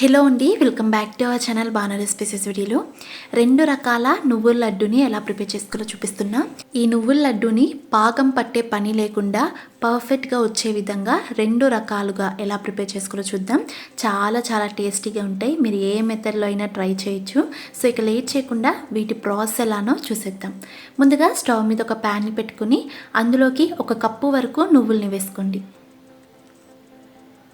Hello అండి welcome back to our channel బాణ recipes వీడియోలో. రెండు రకాల నువ్వుల లడ్డుని ఎలా ప్రిపేర్ చేసుకోవాలో చూపిస్తున్నా. ఈ నువ్వుల లడ్డుని పాకం పట్టే పని లేకుండా పర్ఫెక్ట్గా వచ్చే విధంగా రెండు రకాలుగా ఎలా ప్రిపేర్ చేసుకోవాలో చూద్దాం. చాలా చాలా టేస్టీగా ఉంటాయి. మీరు ఏ మెథడ్లో అయినా ట్రై చేయొచ్చు. సో ఇక లేట్ చేయకుండా వీటి ప్రాసెస్ ఎలానో చూసేద్దాం. ముందుగా స్టవ్ మీద ఒక ప్యాన్ని పెట్టుకుని అందులోకి ఒక కప్పు వరకు నువ్వుల్ని వేసుకోండి.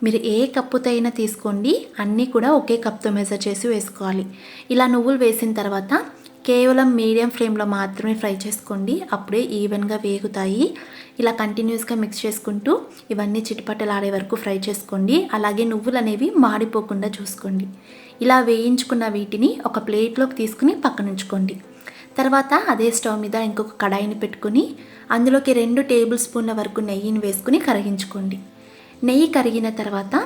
మీరు ఏ కప్పుతో అయినా తీసుకోండి. అన్నీ కూడా ఒకే కప్తో మెజర్ చేసి వేసుకోవాలి. ఇలా నువ్వులు వేసిన తర్వాత కేవలం మీడియం ఫ్లేమ్లో మాత్రమే ఫ్రై చేసుకోండి. అప్పుడే ఈవెన్గా వేగుతాయి. ఇలా కంటిన్యూస్గా మిక్స్ చేసుకుంటూ ఇవన్నీ చిటపటలాడే వరకు ఫ్రై చేసుకోండి. అలాగే నువ్వులు అనేవి మాడిపోకుండా చూసుకోండి. ఇలా వేయించుకున్న వీటిని ఒక ప్లేట్లోకి తీసుకుని పక్కన ఉంచుకోండి. తర్వాత అదే స్టవ్ మీద ఇంకొక కడాయిని పెట్టుకుని అందులోకి రెండు టేబుల్ స్పూన్ల వరకు నెయ్యిని వేసుకుని కరిగించుకోండి. నెయ్యి కరిగిన తర్వాత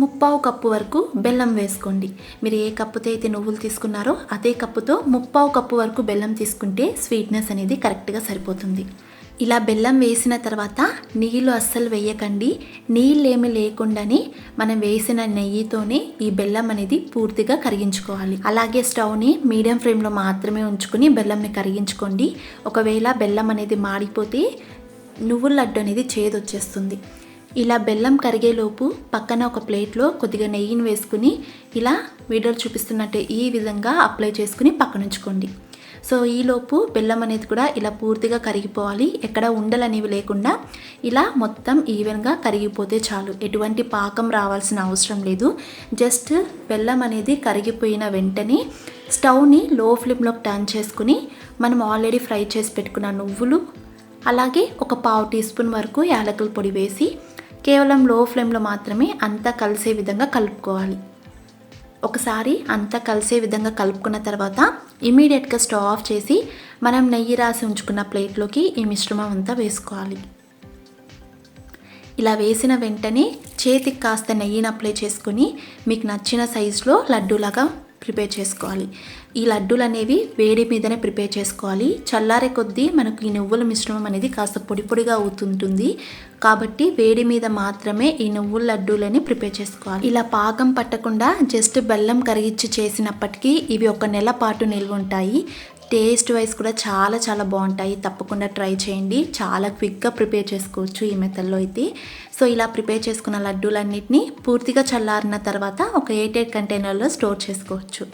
ముప్పావు కప్పు వరకు బెల్లం వేసుకోండి. మీరు ఏ కప్పుతో అయితే నువ్వులు తీసుకున్నారో అదే కప్పుతో ముప్పావు కప్పు వరకు బెల్లం తీసుకుంటే స్వీట్నెస్ అనేది కరెక్ట్గా సరిపోతుంది. ఇలా బెల్లం వేసిన తర్వాత నీళ్ళు అస్సలు వేయకండి. నీళ్ళేమి లేకుండానే మనం వేసిన నెయ్యితోనే ఈ బెల్లం అనేది పూర్తిగా కరిగించుకోవాలి. అలాగే స్టవ్ని మీడియం ఫ్లేమ్లో మాత్రమే ఉంచుకుని బెల్లంని కరిగించుకోండి. ఒకవేళ బెల్లం అనేది మాడిపోతే నువ్వుల లడ్డు అనేది చేదొచ్చేస్తుంది. ఇలా బెల్లం కరిగేలోపు పక్కన ఒక ప్లేట్లో కొద్దిగా నెయ్యిని వేసుకుని ఇలా వీడియోలు చూపిస్తున్నట్టే ఈ విధంగా అప్లై చేసుకుని పక్కన ఉంచుకోండి సో ఈలోపు బెల్లం అనేది కూడా ఇలా పూర్తిగా కరిగిపోవాలి. ఎక్కడ ఉండలు అనేవి లేకుండా ఇలా మొత్తం ఈవెన్గా కరిగిపోతే చాలు. ఎటువంటి పాకం రావాల్సిన అవసరం లేదు. జస్ట్ బెల్లం అనేది కరిగిపోయిన వెంటనే స్టవ్ని లో ఫ్లేమ్లోకి టర్న్ చేసుకుని మనం ఆల్రెడీ ఫ్రై చేసి పెట్టుకున్న నువ్వులు అలాగే ఒక పావు టీ స్పూన్ వరకు యాలకుల పొడి వేసి కేవలం లో ఫ్లేమ్లో మాత్రమే అంతా కలిసే విధంగా కలుపుకోవాలి. ఒకసారి అంతా కలిసే విధంగా కలుపుకున్న తర్వాత ఇమీడియట్గా స్టవ్ ఆఫ్ చేసి మనం నెయ్యి రాసి ఉంచుకున్న ప్లేట్లోకి ఈ మిశ్రమం అంతా వేసుకోవాలి. ఇలా వేసిన వెంటనే చేతికి కాస్త నెయ్యిని అప్లై చేసుకుని మీకు నచ్చిన సైజులో లడ్డూలాగా ప్రిపేర్ చేసుకోవాలి. ఈ లడ్డూలు అనేవి వేడి మీదనే ప్రిపేర్ చేసుకోవాలి. చల్లారే కొద్దీ మనకు ఈ నువ్వుల మిశ్రమం అనేది కాస్త పొడి పొడిగా అవుతుంటుంది. కాబట్టి వేడి మీద మాత్రమే ఈ నువ్వుల లడ్డూలని ప్రిపేర్ చేసుకోవాలి. ఇలా పాకం పట్టకుండా జస్ట్ బెల్లం కరిగించి చేసినప్పటికీ ఇవి ఒక నెల పాటు నిల్వ ఉంటాయి. టేస్ట్ వైజ్ కూడా చాలా చాలా బాగుంటాయి. తప్పకుండా ట్రై చేయండి. చాలా క్విక్గా ప్రిపేర్ చేసుకోవచ్చు ఈ మెథడ్లో అయితే. సో ఇలా ప్రిపేర్ చేసుకున్న లడ్డూలన్నిటిని పూర్తిగా చల్లారిన తర్వాత ఒక ఎయిట్ ఎయిట్ కంటైనర్లో స్టోర్ చేసుకోవచ్చు.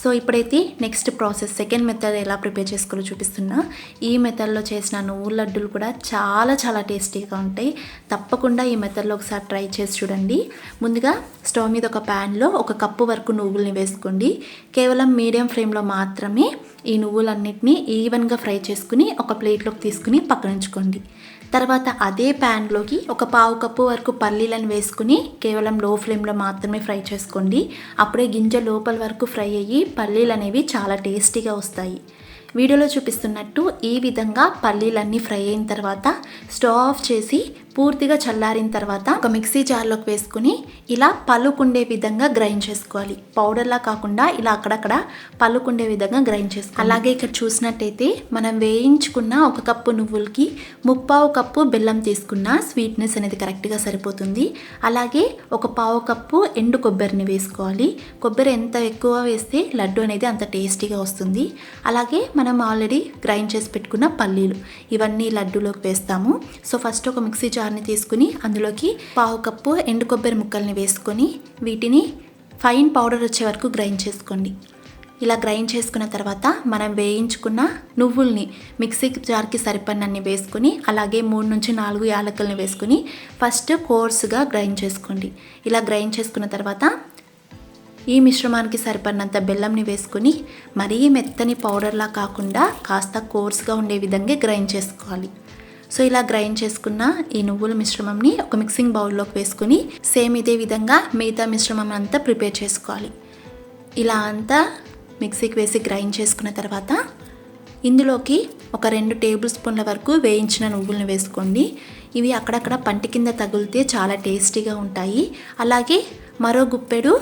సో ఇప్పుడైతే నెక్స్ట్ ప్రాసెస్ సెకండ్ మెథడ్ ఎలా ప్రిపేర్ చేసుకోవాలో చూపిస్తున్నా. ఈ మెథడ్లో చేసిన నువ్వుల లడ్డూలు కూడా చాలా చాలా టేస్టీగా ఉంటాయి. తప్పకుండా ఈ మెథడ్లో ఒకసారి ట్రై చేసి చూడండి. ముందుగా స్టవ్ మీద ఒక ప్యాన్లో ఒక కప్పు వరకు నువ్వుల్ని వేసుకోండి. కేవలం మీడియం ఫ్లేమ్లో మాత్రమే ఈ నువ్వులన్నిటినీ ఈవెన్గా ఫ్రై చేసుకుని ఒక ప్లేట్లోకి తీసుకుని పక్కనుంచుకోండి తర్వాత అదే ప్యాన్లోకి ఒక పావు కప్పు వరకు పల్లీలను వేసుకుని కేవలం లో ఫ్లేమ్లో మాత్రమే ఫ్రై చేసుకోండి. అప్పుడే గింజ లోపల వరకు ఫ్రై అయ్యి పల్లీలు అనేవి చాలా టేస్టీగా వస్తాయి. వీడియోలో చూపిస్తున్నట్టు ఈ విధంగా పల్లీలన్నీ ఫ్రై అయిన తర్వాత స్టవ్ ఆఫ్ చేసి పూర్తిగా చల్లారిన తర్వాత ఒక మిక్సీ జార్లోకి వేసుకుని ఇలా పలుకుండే విధంగా గ్రైండ్ చేసుకోవాలి. పౌడర్లా కాకుండా ఇలా అక్కడక్కడ పలుకుండే విధంగా గ్రైండ్ చేసుకోవాలి. అలాగే ఇక్కడ చూసినట్టయితే మనం వేయించుకున్న ఒక కప్పు నువ్వులకి ముప్పావు కప్పు బెల్లం తీసుకున్న స్వీట్నెస్ అనేది కరెక్ట్గా సరిపోతుంది. అలాగే ఒక పావు కప్పు ఎండు కొబ్బరిని వేసుకోవాలి. కొబ్బరి ఎంత ఎక్కువ వేస్తే లడ్డు అనేది అంత టేస్టీగా వస్తుంది. అలాగే మనం ఆల్రెడీ గ్రైండ్ చేసి పెట్టుకున్న పల్లీలు ఇవన్నీ లడ్డూలోకి వేస్తాము. సో ఫస్ట్ ఒక మిక్సీ జార్ని తీసుకుని అందులోకి పావు కప్పు ఎండు కొబ్బరి ముక్కల్ని వేసుకొని వీటిని ఫైన్ పౌడర్ వచ్చే వరకు గ్రైండ్ చేసుకోండి. ఇలా గ్రైండ్ చేసుకున్న తర్వాత మనం వేయించుకున్న నువ్వుల్ని మిక్సీ జార్కి సరిపడినన్ని వేసుకుని అలాగే మూడు నుంచి నాలుగు యాలకుల్ని వేసుకుని ఫస్ట్ కోర్సుగా గ్రైండ్ చేసుకోండి. ఇలా గ్రైండ్ చేసుకున్న తర్వాత ఈ మిశ్రమానికి సరిపడినంత బెల్లంని వేసుకుని మరీ మెత్తని పౌడర్లా కాకుండా కాస్త కోర్స్గా ఉండే విధంగా గ్రైండ్ చేసుకోవాలి. సో ఇలా గ్రైండ్ చేసుకున్న ఈ నువ్వుల మిశ్రమంని ఒక మిక్సింగ్ బౌల్లోకి వేసుకుని సేమ్ ఇదే విధంగా మిగతా మిశ్రమం అంతా ప్రిపేర్ చేసుకోవాలి. ఇలా అంతా మిక్సీకి వేసి గ్రైండ్ చేసుకున్న తర్వాత ఇందులోకి ఒక రెండు టేబుల్ స్పూన్ల వరకు వేయించిన నువ్వులను వేసుకోండి. ఇవి అక్కడక్కడ పంటి కింద తగిలితే చాలా టేస్టీగా ఉంటాయి. అలాగే మరో గుప్పెడు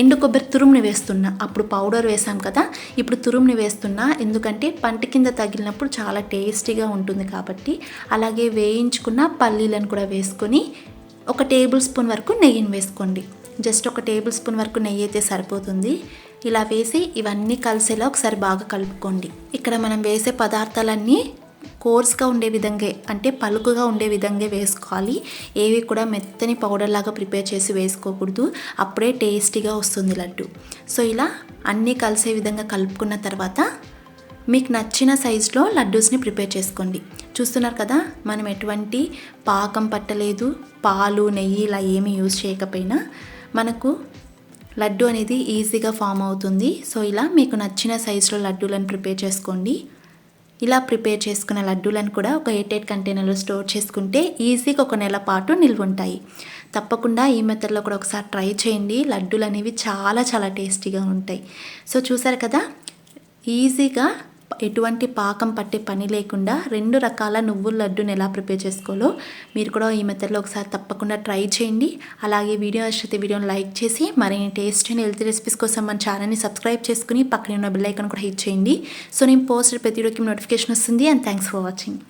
ఎండు కొబ్బరి తురుముని వేస్తున్నా. అప్పుడు పౌడర్ వేసాం కదా ఇప్పుడు తురుముని వేస్తున్నా. ఎందుకంటే పంట కింద తగిలినప్పుడు చాలా టేస్టీగా ఉంటుంది కాబట్టి అలాగే వేయించుకున్న పల్లీలను కూడా వేసుకొని ఒక టేబుల్ స్పూన్ వరకు నెయ్యిని వేసుకోండి. జస్ట్ ఒక టేబుల్ స్పూన్ వరకు నెయ్యి అయితే సరిపోతుంది. ఇలా వేసి ఇవన్నీ కలిసేలా ఒకసారి బాగా కలుపుకోండి. ఇక్కడ మనం వేసే పదార్థాలన్నీ కోర్స్గా ఉండే విధంగా అంటే పలుకుగా ఉండే విధంగా వేసుకోవాలి. ఏవి కూడా మెత్తని పౌడర్ లాగా ప్రిపేర్ చేసి వేసుకోకూడదు. అప్పుడే టేస్టీగా వస్తుంది లడ్డు. సో ఇలా అన్నీ కలిసే విధంగా కలుపుకున్న తర్వాత మీకు నచ్చిన సైజులో లడ్డూస్ని ప్రిపేర్ చేసుకోండి. చూస్తున్నారు కదా మనం ఎటువంటి పాకం పట్టలేదు పాలు నెయ్యి ఇలా ఏమీ యూజ్ చేయకపోయినా మనకు లడ్డు అనేది ఈజీగా ఫామ్ అవుతుంది. సో ఇలా మీకు నచ్చిన సైజులో లడ్డూలను ప్రిపేర్ చేసుకోండి. ఇలా ప్రిపేర్ చేసుకున్న లడ్డూలను కూడా ఒక ఎయిట్ ఎయిట్ కంటైనర్లో స్టోర్ చేసుకుంటే ఈజీగా ఒక నెల పాటు నిల్వ ఉంటాయి తప్పకుండా ఈ మెథడ్లో కూడా ఒకసారి ట్రై చేయండి. లడ్డూలు అనేవి చాలా చాలా టేస్టీగా ఉంటాయి. సో చూసారు కదా? ఈజీగా ఎటువంటి పాకం పట్టే పని లేకుండా రెండు రకాల నువ్వుల లడ్డుని ఎలా ప్రిపేర్ చేసుకోవాలో మీరు కూడా ఈ మెథడ్లో ఒకసారి తప్పకుండా ట్రై చేయండి. అలాగే వీడియో నచ్చితే వీడియోని లైక్ చేసి మరిన్ని టేస్ట్ అండ్ హెల్తీ రెసిపీస్ కోసం మన ఛానల్ని సబ్స్క్రైబ్ చేసుకుని పక్కన ఉన్న బెల్ ఐకాన్ కూడా హిట్ చేయండి. సో నేను పోస్ట్ ప్రతి వీడియోకి నోటిఫికేషన్ వస్తుంది అండ్ థ్యాంక్స్ ఫర్ వాచింగ్.